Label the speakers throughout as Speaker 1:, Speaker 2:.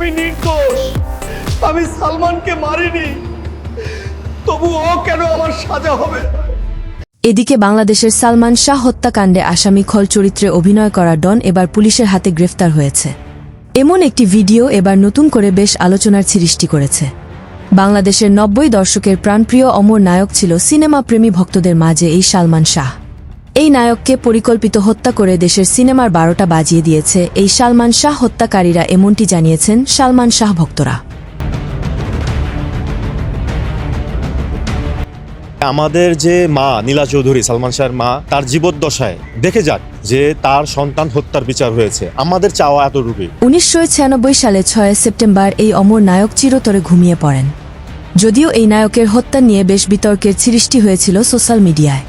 Speaker 1: আমি নির্দোষ। আমি সালমানকে মারিনি। তবু ও কেন আমার সাজা হবে?
Speaker 2: এদিকে বাংলাদেশের সালমান শাহ হত্যাকাণ্ডে আসামি খল চরিত্রে অভিনয় করা ডন এবার পুলিশের হাতে গ্রেফতার হয়েছে। এমন একটি ভিডিও এবার নতুন করে বেশ আলোচনার সৃষ্টি করেছে। বাংলাদেশের নব্বই দর্শকের প্রাণপ্রিয় অমর নায়ক ছিল সিনেমা প্রেমী ভক্তদের মাঝে এই সালমান শাহ। এই নায়ককে পরিকল্পিত হত্যা করে দেশের সিনেমার বারোটা বাজিয়ে দিয়েছে এই সালমান শাহ হত্যাকারীরা এমনটি জানিয়েছেন সালমান শাহ ভক্তরা।
Speaker 3: আমাদের যে মা নীলা চৌধুরী সালমান শাহের মা তার জীবদ্দশায় দেখে যাক যে তার সন্তান হত্যার বিচার হয়েছে। আমাদের চাওয়া এতটুকুই।
Speaker 2: উনিশশো সালে ছয় সেপ্টেম্বর এই অমর নায়ক চিরতরে ঘুমিয়ে পড়েন। যদিও এই নায়কের হত্যা নিয়ে বেশ বিতর্কের সৃষ্টি হয়েছিল সোশ্যাল মিডিয়ায়।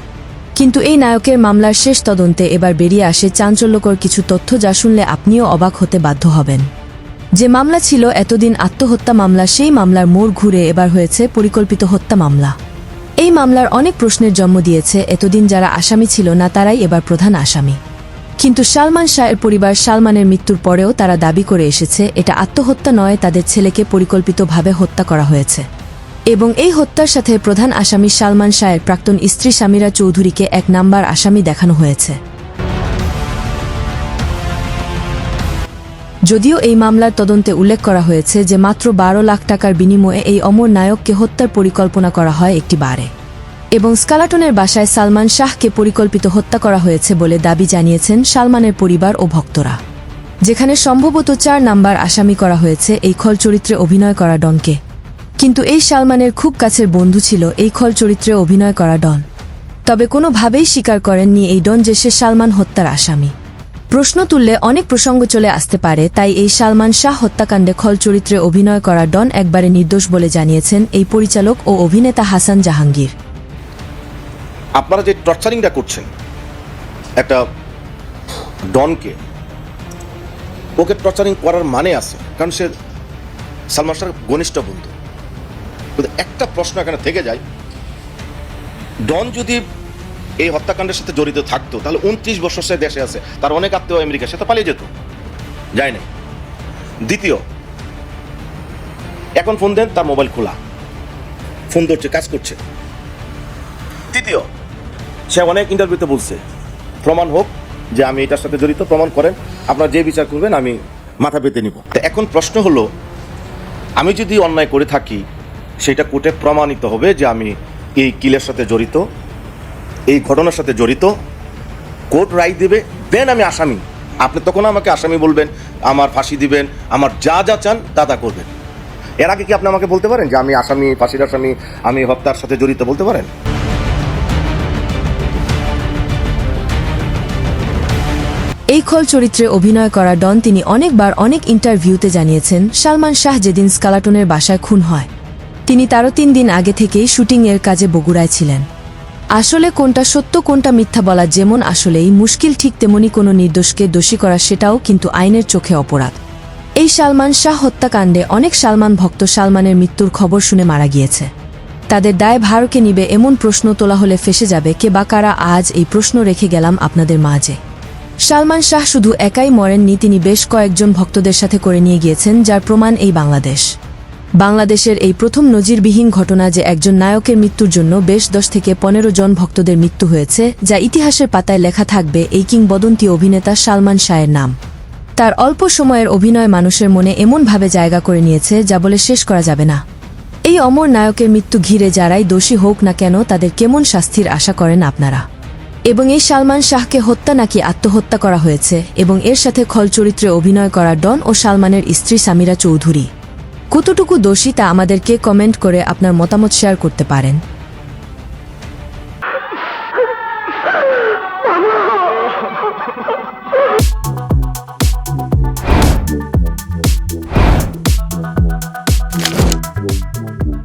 Speaker 2: কিন্তু এই নায়কের মামলার শেষ তদন্তে এবার বেরিয়ে আসে চাঞ্চল্যকর কিছু তথ্য যা শুনলে আপনিও অবাক হতে বাধ্য হবেন। যে মামলা ছিল, এতদিন আত্মহত্যা মামলা, সেই মামলার মোড় ঘুরে এবার হয়েছে পরিকল্পিত হত্যা মামলা। এই মামলার অনেক প্রশ্নের জন্ম দিয়েছে, এতদিন যারা আসামি ছিল না, তারাই এবার প্রধান আসামি। কিন্তু সালমান শাহের পরিবার সালমানের মৃত্যুর পরেও তারা দাবি করে এসেছে, এটা আত্মহত্যা নয়, তাদের ছেলেকে পরিকল্পিতভাবে হত্যা করা হয়েছে। এবং এই হত্যার সাথে প্রধান আসামি সালমান শাহের প্রাক্তন স্ত্রী সামিরা চৌধুরীকে এক নাম্বার আসামি দেখানো হয়েছে। যদিও এই মামলার তদন্তে উল্লেখ করা হয়েছে যে মাত্র বারো লাখ টাকার বিনিময়ে এই অমর নায়ককে হত্যার পরিকল্পনা করা হয় একটি বারে। এবং স্কালাটনের বাসায় সালমান শাহকে পরিকল্পিত হত্যা করা হয়েছে বলে দাবি জানিয়েছেন সালমানের পরিবার ও ভক্তরা। যেখানে সম্ভবত চার নাম্বার আসামি করা হয়েছে এই খল চরিত্রে অভিনয় করা ডনকে। কিন্তু এই সালমানের খুব কাছের বন্ধু ছিল এই খল চরিত্রে অভিনয় করা ডন। তবে কোনোভাবেই স্বীকার করেননি এই ডন যে সে সালমান হত্যার আসামি। প্রশ্ন তুললে অনেক প্রসঙ্গ চলে আসতে পারে, তাই এই সালমান শাহ হত্যাকাণ্ডে খল চরিত্রে অভিনয় করা ডন একবারে নির্দোষ বলে জানিয়েছেন এই পরিচালক ও অভিনেতা হাসান জাহাঙ্গীর।
Speaker 4: আপনারা যে টর্চারিংটা করছেন, একটা ডনকে, ওকে টর্চারিং করার মানে আছে, কারণ সে সালমান শাহর ঘনিষ্ঠ বন্ধু। কিন্তু একটা প্রশ্ন এখানে থেকে যায়। ডন যদি এই হত্যাকাণ্ডের সাথে জড়িত থাকতো, তাহলে উনত্রিশ বছর সে দেশে আছে, তার অনেক আত্মীয় আমেরিকা, সে তো পালিয়ে যেত। যায় নাই। দ্বিতীয়, এখন ফোন দেন, তার মোবাইল খোলা। ফোন ধরছে, কাজ করছে। তৃতীয়, সে অনেক ইন্টারভিউতে বলছে, প্রমাণ হোক যে আমি এটার সাথে জড়িত, প্রমাণ করেন, আপনারা যে বিচার করবেন, আমি মাথা পেতে নিব। এখন প্রশ্ন হলো, আমি যদি অন্যায় করে থাকি সেটা কোর্টে প্রমাণিত হবে যে আমি এই কিলের সাথে জড়িত, এই ঘটনার সাথে জড়িত। কোর্ট রায় দেবে, দেন আমি আসামি। আপনি তখন আমাকে আসামি বলবেন, আমার ফাঁসি দিবেন, আমার যা যা চান তা তা করবেন। এর আগে কি আপনি আমাকে বলতে পারেন যে আমি আসামি, ফাঁসির আসামি, আমি হত্যার সাথে জড়িত বলতে পারেন?
Speaker 2: এই খল চরিত্রে অভিনয় করা ডন তিনি অনেকবার অনেক ইন্টারভিউতে জানিয়েছেন, সালমান শাহ যেদিন স্কালাটনের বাসায় খুন হয়। তিনি তারও তিন দিন আগে থেকেই শুটিংয়ের কাজে বগুড়ায় ছিলেন। আসলে কোনটা সত্য, কোনটা মিথ্যা বলা যেমন আসলেই, মুশকিল ঠিক তেমনি কোনো নির্দোষকে দোষী করা সেটাও কিন্তু আইনের চোখে অপরাধ। এই সালমান শাহ হত্যাকাণ্ডে অনেক সালমান ভক্ত সালমানের মৃত্যুর খবর শুনে মারা গিয়েছে। তাদের দায় ভারকে নিবে এমন প্রশ্ন তোলা হলে ফেসে যাবে কে বা কারা, আজ এই প্রশ্ন রেখে গেলাম আপনাদের মাঝে। সালমান শাহ শুধু একাই মরেননি, তিনি বেশ কয়েকজন ভক্তদের সাথে করে নিয়ে গিয়েছেন, যার প্রমাণ এই বাংলাদেশ। বাংলাদেশের এই প্রথম নজিরবিহীন ঘটনা যে একজন নায়কের মৃত্যুর জন্য বেশ দশ থেকে পনেরো জন ভক্তদের মৃত্যু হয়েছে, যা ইতিহাসের পাতায় লেখা থাকবে এই কিংবদন্তি অভিনেতা সালমান শাহের নাম। তার অল্প সময়ের অভিনয় মানুষের মনে এমনভাবে জায়গা করে নিয়েছে, যা বলে শেষ করা যাবে না। এই অমর নায়কের মৃত্যু ঘিরে যারাই দোষী হোক না কেন, তাদের কেমন শাস্তির আশা করেন আপনারা? এবং এই সালমান শাহকে হত্যা নাকি আত্মহত্যা করা হয়েছে, এবং এর সাথে খল চরিত্রে অভিনয় করা ডন ও সালমানের স্ত্রী সামিরা চৌধুরী। কতটুকু দোষী তা আমাদেরকে কমেন্ট করে আপনার মতামত শেয়ার করতে পারেন।